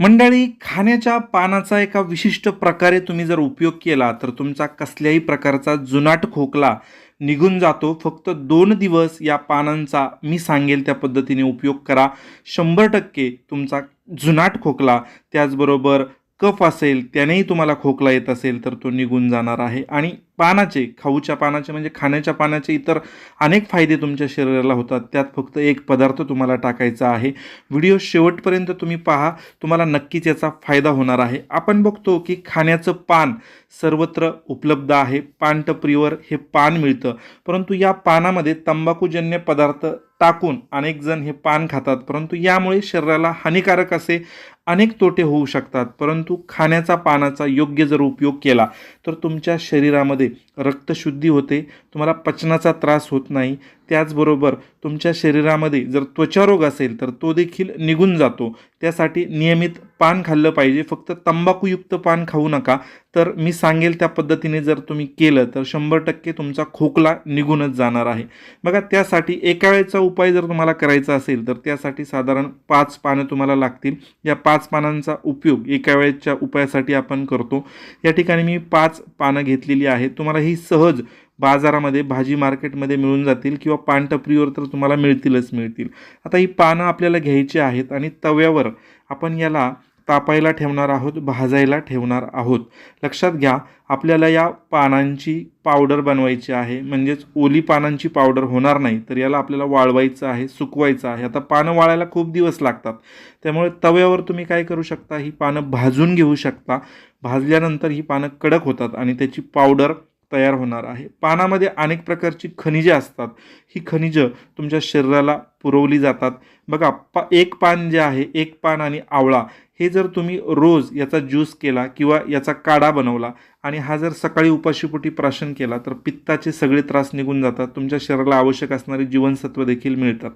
मंडळी खाण्याच्या पानाचा एका विशिष्ट प्रकारे तुम्ही जर उपयोग केला तर तुमचा कसल्याही प्रकारचा जुनाट खोकला निघून जातो. फक्त दोन दिवस या पानांचा मी सांगेल त्या पद्धतीने उपयोग करा. शंभर टक्के तुमचा जुनाट खोकला त्याचबरोबर कफ असेल त्यानेही तुम्हाला खोकला येत असेल तर तो निघून जाणार आहे. आणि पानाचे खाऊच्या पानाचे म्हणजे खाण्याच्या पानाचे इतर अनेक फायदे तुमच्या शरीराला होतात. त्यात फक्त एक पदार्थ तुम्हाला टाकायचा आहे. व्हिडिओ शेवटपर्यंत तुम्ही पहा. तुम्हाला नक्कीच याचा फायदा होणार आहे. आपण बघतो की खाण्याचं पान सर्वत्र उपलब्ध आहे. पानटपरीवर हे पान मिळतं. परंतु या पानामध्ये तंबाखूजन्य पदार्थ टाकून अनेक जण हे पान खातात. परंतु यामुळे शरीराला हानिकारक असे अनेक तोटे होऊ शकतात परंतु खाण्याचा पानाचा योग्य जर उपयोग केला तर तुमच्या शरीरामध्ये रक्तशुद्धी होते तुम्हाला पचनाचा त्रास होत नाही त्याचबरोबर तुमच्या शरीरामध्ये जर त्वचारोग असेल तर तो देखील निघून जातो. त्यासाठी नियमित पान खाल्लं पाहिजे. फक्त तंबाखूयुक्त पान खाऊ नका. तर मी सांगेल त्या पद्धतीने जर तुम्ही केलं तर शंभर टक्के तुमचा खोकला निघूनच जाणार आहे. बघा त्यासाठी एका वेळेचा उपाय जर तुम्हाला करायचा असेल तर त्यासाठी साधारण पाच पानं तुम्हाला लागतील. या पाच पानांचा उपयोग एका वेळेच्या उपायासाठी आपण करतो. या ठिकाणी मी पाच पानं घेतलेली आहेत. तुम्हाला ही सहज बाजारामध्ये भाजी मार्केटमध्ये मिळून जातील किंवा पानटपरीवर तर तुम्हाला मिळतीलच मिळतील. आता ही पानं आपल्याला घ्यायची आहेत आणि तव्यावर आपण याला तापायला ठेवणार आहोत भाजायला ठेवणार आहोत. लक्षात घ्या आपल्याला या पानांची पावडर बनवायची आहे. म्हणजेच ओली पानांची पावडर होणार नाही तर याला आपल्याला वाळवायचं आहे सुकवायचं आहे. आता पानं वाळायला खूप दिवस लागतात. त्यामुळे तव्यावर तुम्ही काय करू शकता? ही पानं भाजून घेऊ शकता. भाजल्यानंतर ही पानं कडक होतात आणि त्याची पावडर तयार होणार आहे. पानामध्ये अनेक प्रकारची खनिजे असतात. ही खनिजं तुमच्या शरीराला पुरवली जातात. बघा पा एक पान जे आहे एक पान आणि आवळा हे जर तुम्ही रोज याचा ज्यूस केला किंवा याचा काढा बनवला आणि हा जर सकाळी उपाशीपोटी प्राशन केला तर पित्ताचे सगळे त्रास निघून जातात. तुमच्या शरीराला आवश्यक असणारी जीवनसत्व देखील मिळतात.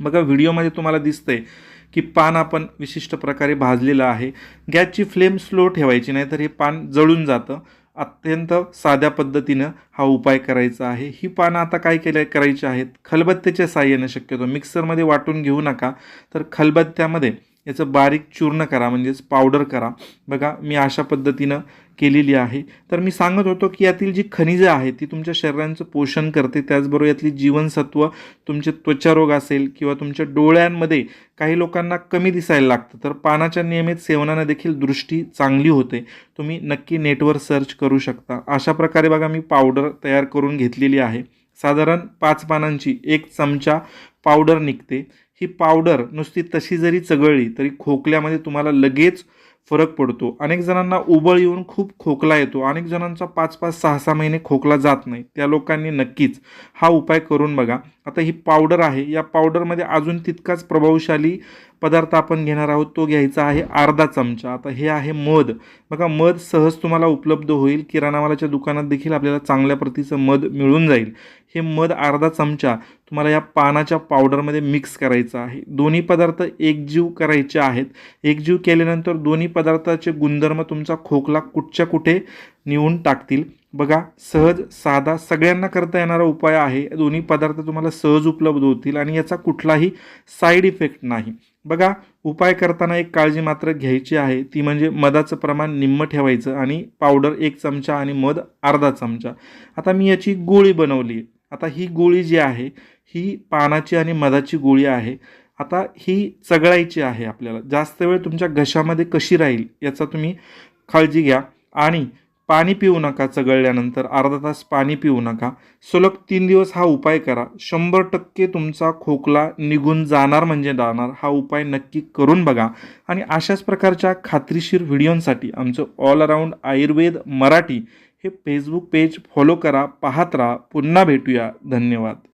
बघा व्हिडिओमध्ये तुम्हाला दिसतंय की पान आपण विशिष्ट प्रकारे भाजलेलं आहे. गॅसची फ्लेम स्लो ठेवायची नाही तर हे पान जळून जातं. अत्यंत साध्या पद्धतीनं हा उपाय करायचा आहे. ही पानं आता काय केलं करायची आहेत? खलबत्त्याच्या साह्यानं शक्यतो. मिक्सरमध्ये वाटून घेऊ नका. तर खलबत्त्यामध्ये याचं बारीक चूर्ण करा म्हणजेच पावडर करा. बघा मी अशा पद्धतीनं केलेली आहे. तर मी सांगत होतो की यातील जी खनिजं आहेत ती तुमच्या शरीराचं पोषण करते. त्याचबरोबर यातली जीवनसत्व तुमचे त्वचारोग असेल किंवा तुमच्या डोळ्यांमध्ये काही लोकांना कमी दिसायला लागतं तर पानाच्या नियमित सेवनानं देखील दृष्टी चांगली होते. तुम्ही नक्की नेटवर सर्च करू शकता. अशा प्रकारे बघा मी पावडर तयार करून घेतलेली आहे. साधारण पाच पानांची एक चमचा पावडर निघते. ही पावडर नुसती तशी जरी चघळली तरी खोकल्यामध्ये तुम्हाला लगेच फरक पडतो. अनेक जणांना उबळ येऊन खूप खोकला येतो. अनेक जणांचा पाच पाच सहा सहा महिने खोकला जात नाही. त्या लोकांनी नक्कीच हा उपाय करून बघा. आता ही पावडर आहे. या पावडरमध्ये अजून तितकाच प्रभावशाली पदार्थ आपण घेणार आहोत. तो घ्यायचा आहे अर्धा चमचा. आता हे आहे मध. बघा मध सहज तुम्हाला उपलब्ध होईल. किराणामालाच्या दुकानात देखील आपल्याला चांगल्या प्रतीचं मध मिळून जाईल. हे मध अर्धा चमचा तुम्हाला या पानाच्या पावडरमध्ये मिक्स करायचं आहे. दोन्ही पदार्थ एकजीव करायचे आहेत. एकजीव केल्यानंतर दोन्ही पदार्थाचे गुणधर्म तुमचा खोकला कुठच्या कुठे नेऊन टाकतील? बघा सहज साधा सगळ्यांना करता येणारा उपाय आहे. दोन्ही पदार्थ तुम्हाला सहज उपलब्ध होतील आणि याचा कुठलाही साईड इफेक्ट नाही. बघा उपाय करताना एक काळजी मात्र घ्यायची आहे. ती म्हणजे मधाचं प्रमाण निम्म ठेवायचं आणि पावडर एक चमचा आणि मध अर्धा चमचा. आता मी याची गोळी बनवली आहे. आता ही गोळी जी आहे ही पानाची आणि मधाची गोळी आहे. आता ही चघळायची आहे आपल्याला. जास्त वेळ तुमच्या घशामध्ये कशी राहील याचा तुम्ही काळजी घ्या. आणि पाणी पिऊ नका चघळल्यानंतर अर्धा तास पाणी पिऊ नका. सलग तीन दिवस हा उपाय करा. शंभर टक्के तुमचा खोकला निघून जाणार म्हणजे जाणार. हा उपाय नक्की करून बघा. आणि अशाच प्रकारच्या खात्रीशीर व्हिडिओंसाठी आमचं ऑल अराऊंड आयुर्वेद मराठी हे फेसबुक पेज फॉलो करा. पाहत राहा. पुन्हा भेटूया. धन्यवाद.